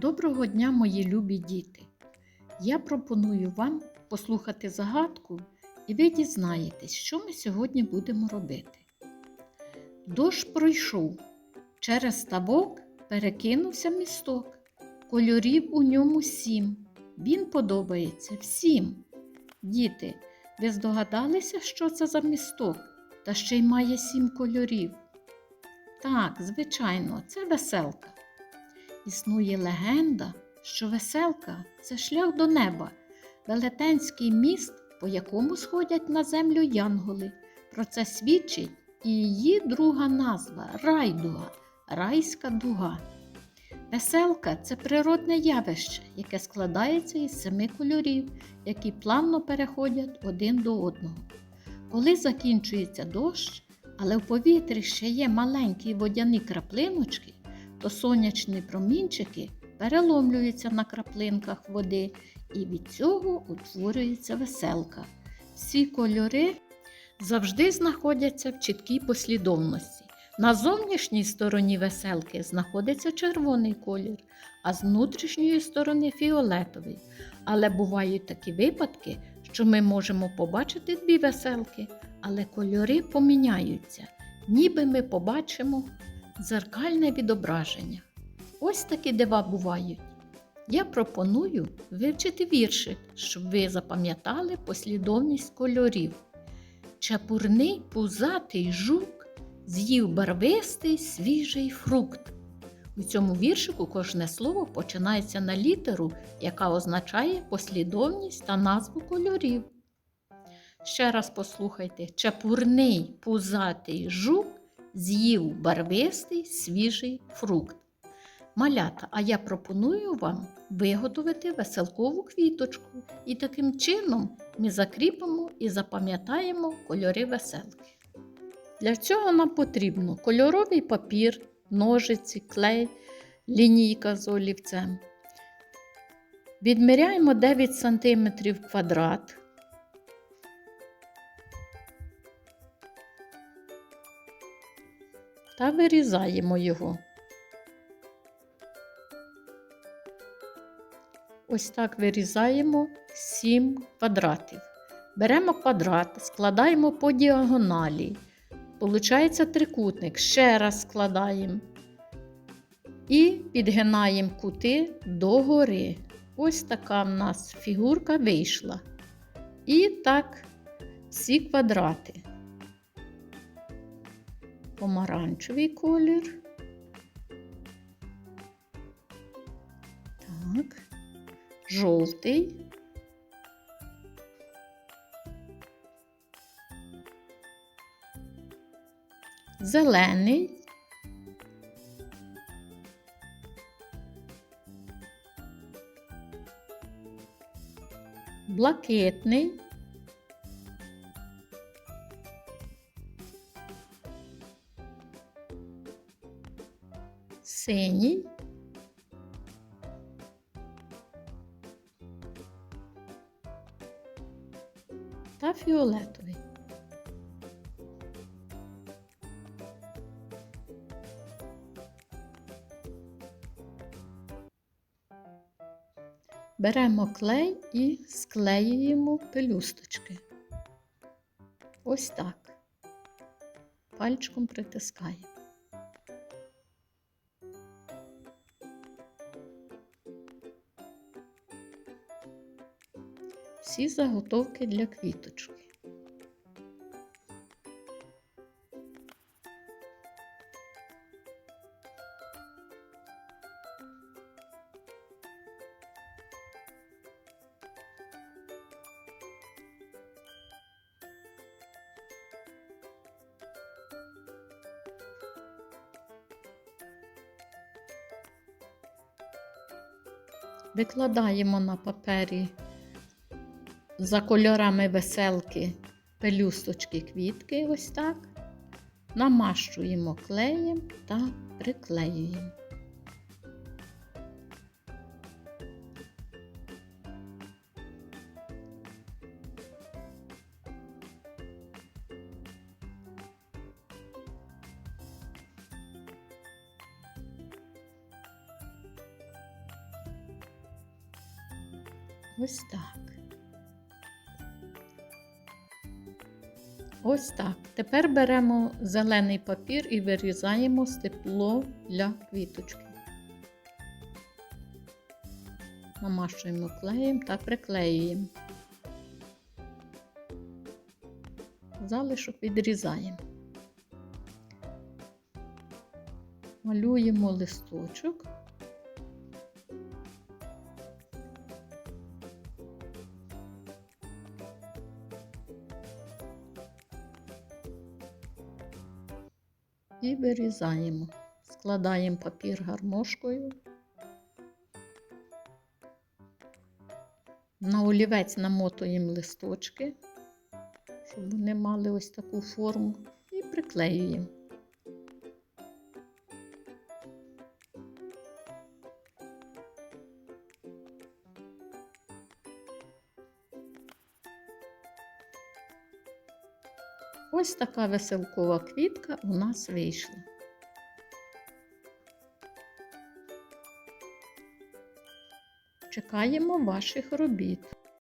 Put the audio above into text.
Доброго дня, мої любі діти! Я пропоную вам послухати загадку, і ви дізнаєтесь, що ми сьогодні будемо робити. Дощ пройшов, через ставок перекинувся місток, кольорів у ньому сім. Він подобається всім. Діти, ви здогадалися, що це за місток, та ще й має сім кольорів? Так, звичайно, це веселка. Існує легенда, що веселка це шлях до неба, велетенський міст, по якому сходять на землю янголи. Про це свідчить і її друга назва райдуга, райська дуга. Веселка це природне явище, яке складається із семи кольорів, які плавно переходять один до одного. Коли закінчується дощ, але в повітрі ще є маленькі водяні краплиночки, то сонячні промінчики переломлюються на краплинках води, і від цього утворюється веселка. Всі кольори завжди знаходяться в чіткій послідовності. На зовнішній стороні веселки знаходиться червоний колір, а з внутрішньої сторони фіолетовий. Але бувають такі випадки, що ми можемо побачити дві веселки, але кольори поміняються, ніби ми побачимо дзеркальне відображення. Ось такі дива бувають. Я пропоную вивчити віршик, щоб ви запам'ятали послідовність кольорів. Чапурний пузатий жук з'їв барвистий свіжий фрукт. У цьому віршику кожне слово починається на літеру, яка означає послідовність та назву кольорів. Ще раз послухайте: чапурний пузатий жук з'їв барвистий свіжий фрукт. Малята, а я пропоную вам виготовити веселкову квіточку, і таким чином ми закріпимо і запам'ятаємо кольори веселки. Для цього нам потрібно кольоровий папір, ножиці, клей, лінійка з олівцем. Відміряємо 9 см квадрат. Та вирізаємо його. Ось так вирізаємо 7 квадратів. Беремо квадрат, складаємо по діагоналі. Получається трикутник. Ще раз складаємо. І підгинаємо кути догори. Ось така в нас фігурка вийшла. І так всі квадрати. Помаранчевий колір. Так. Жовтий, зелений, блакитний, синій. та фіолетовий. Беремо клей і склеюємо пелюсточки. Ось так. Пальчиком притискаємо. Всі заготовки для квіточки. Викладаємо на папері за кольорами веселки пелюсточки квітки, ось так. Намащуємо клеєм та приклеюємо. Ось так. Ось так. Тепер беремо зелений папір і вирізаємо степло для квіточки. Намащуємо клеєм та приклеюємо. Залишок відрізаємо. Малюємо листочок. І вирізаємо. Складаємо папір гармошкою. На олівець намотуємо листочки, щоб вони мали ось таку форму, і приклеюємо. Ось така веселкова квітка у нас вийшла. Чекаємо ваших робіт.